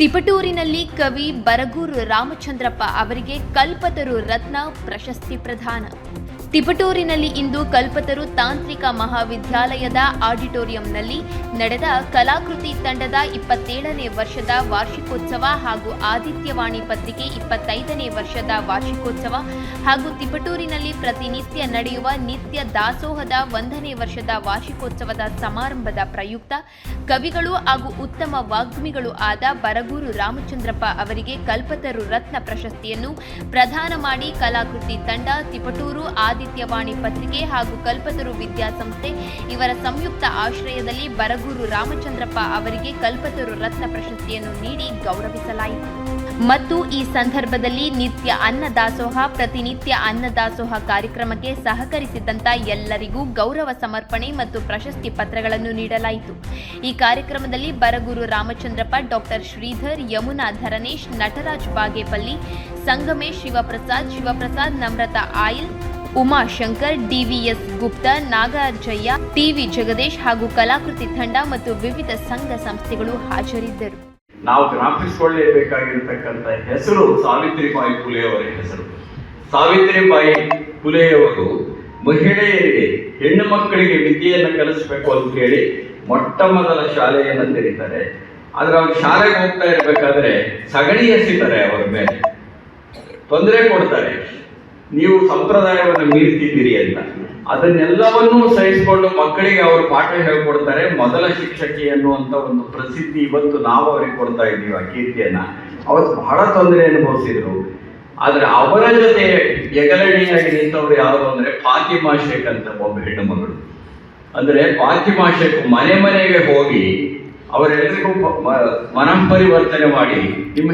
ತಿಪಟೂರಿನಲ್ಲಿ ಕವಿ ಬರಗೂರು ರಾಮಚಂದ್ರಪ್ಪ ಅವರಿಗೆ ಕಲ್ಪತರು ರತ್ನ ಪ್ರಶಸ್ತಿ ಪ್ರದಾನ. ತಿಪಟೂರಿನಲ್ಲಿ ಇಂದು ಕಲ್ಪತರು ತಾಂತ್ರಿಕ ಮಹಾವಿದ್ಯಾಲಯದ ಆಡಿಟೋರಿಯಂನಲ್ಲಿ ನಡೆದ ಕಲಾಕೃತಿ ತಂಡದ ಇಪ್ಪತ್ತೇಳನೇ ವರ್ಷದ ವಾರ್ಷಿಕೋತ್ಸವ ಹಾಗೂ ಆದಿತ್ಯವಾಣಿ ಪತ್ರಿಕೆ ಇಪ್ಪತ್ತೈದನೇ ವರ್ಷದ ವಾರ್ಷಿಕೋತ್ಸವ ಹಾಗೂ ತಿಪಟೂರಿನಲ್ಲಿ ಪ್ರತಿನಿತ್ಯ ನಡೆಯುವ ನಿತ್ಯ ದಾಸೋಹದ ಒಂದನೇ ವರ್ಷದ ವಾರ್ಷಿಕೋತ್ಸವದ ಸಮಾರಂಭದ ಪ್ರಯುಕ್ತ ಕವಿಗಳು ಹಾಗೂ ಉತ್ತಮ ವಾಗ್ಮಿಗಳು ಆದ ಬರಗೂರು ರಾಮಚಂದ್ರಪ್ಪ ಅವರಿಗೆ ಕಲ್ಪತರು ರತ್ನ ಪ್ರಶಸ್ತಿಯನ್ನು ಪ್ರದಾನ ಮಾಡಿ ಕಲಾಕೃತಿ ತಂಡ ತಿಪಟೂರು ಆದಿತ್ಯವಾಣಿ ಪತ್ರಿಕೆ ಹಾಗೂ ಕಲ್ಪತರು ವಿದ್ಯಾಸಂಸ್ಥೆ ಇವರ ಸಂಯುಕ್ತ ಆಶ್ರಯದಲ್ಲಿ ಬರಗೂರು ರಾಮಚಂದ್ರಪ್ಪ ಅವರಿಗೆ ಕಲ್ಪತರು ರತ್ನ ಪ್ರಶಸ್ತಿಯನ್ನು ನೀಡಿ ಗೌರವಿಸಲಾಯಿತು. ಮತ್ತು ಈ ಸಂದರ್ಭದಲ್ಲಿ ನಿತ್ಯ ಅನ್ನದಾಸೋಹ, ಪ್ರತಿನಿತ್ಯ ಅನ್ನದಾಸೋಹ ಕಾರ್ಯಕ್ರಮಕ್ಕೆ ಸಹಕರಿಸಿದಂತ ಎಲ್ಲರಿಗೂ ಗೌರವ ಸಮರ್ಪಣೆ ಮತ್ತು ಪ್ರಶಸ್ತಿ ಪತ್ರಗಳನ್ನು ನೀಡಲಾಯಿತು. ಈ ಕಾರ್ಯಕ್ರಮದಲ್ಲಿ Bargur Ramachandrappa, doctor Sridhar, Yamuna Dharanesh, Nataraj Bagepalli, Sangamesh Shivaprasad Shivaprasad, Namrata oil Umashankar, D V S Gupta Nagarjayya TV Jagadish ಹಾಗೂ ಕಲಾಕೃತಿ ತಂಡ ಮತ್ತು ವಿವಿಧ ಸಂಘ ಸಂಸ್ಥೆಗಳು ಹಾಜರಿದ್ದರು. ನಾವು ಜ್ಞಾಪಿಸಿಕೊಳ್ಳಲೇಬೇಕಾಗಿರ್ತಕ್ಕಂಥ ಹೆಸರು ಸಾವಿತ್ರಿಬಾಯಿ ಫುಲೆಯವರ ಹೆಸರು. ಸಾವಿತ್ರಿಬಾಯಿ ಫುಲೆಯವರು ಮಹಿಳೆಯರಿಗೆ, ಹೆಣ್ಣು ಮಕ್ಕಳಿಗೆ ವಿದ್ಯೆಯನ್ನು ಕಲಿಸಬೇಕು ಅಂತ ಹೇಳಿ ಮೊಟ್ಟ ಮೊದಲ ಶಾಲೆಯನ್ನು ತೆರೀತಾರೆ. ಆದ್ರೆ ಅವ್ರು ಶಾಲೆಗೆ ಹೋಗ್ತಾ ಇರಬೇಕಾದ್ರೆ ಸಗಣಿ ಎಸಿತಾರೆ ಅವರ ಮೇಲೆ. ತೊಂದರೆ ಕೊಡ್ತಾರೆ. ನೀವು ಸಂಪ್ರದಾಯವನ್ನು ಮೀರ್ತಿದ್ದೀರಿ ಅಂತ. ಅದನ್ನೆಲ್ಲವನ್ನೂ ಸಹಿಸಿಕೊಂಡು ಮಕ್ಕಳಿಗೆ ಅವರು ಪಾಠ ಹೇಳ್ಕೊಡ್ತಾರೆ. ಮೊದಲ ಶಿಕ್ಷಕಿ ಅನ್ನುವಂಥ ಒಂದು ಪ್ರಸಿದ್ಧಿ ಇವತ್ತು ನಾವು ಅವರಿಗೆ ಕೊಡ್ತಾ ಇದ್ದೀವಿ ಆ ಕೀರ್ತಿಯನ್ನ. ಅವತ್ತು ಬಹಳ ತೊಂದರೆ ಅನುಭವಿಸಿದ್ರು. ಆದರೆ ಅವರ ಜೊತೆ ಎಗಲಣಿಯಾಗಿ ನಿಂತವ್ರು ಯಾರು ಅಂದ್ರೆ ಫಾತಿಮಾ ಶೇಖ್ ಅಂತ ಒಬ್ಬ ಹೆಣ್ಣು ಮಗಳು. ಅಂದ್ರೆ ಫಾತಿಮಾ ಶೇಖ್ ಮನೆ ಮನೆಗೆ ಹೋಗಿ ಅವರೆಲ್ಲರಿಗೂ ಮನಃಪರಿವರ್ತನೆ ಮಾಡಿ ನಿಮ್ಮ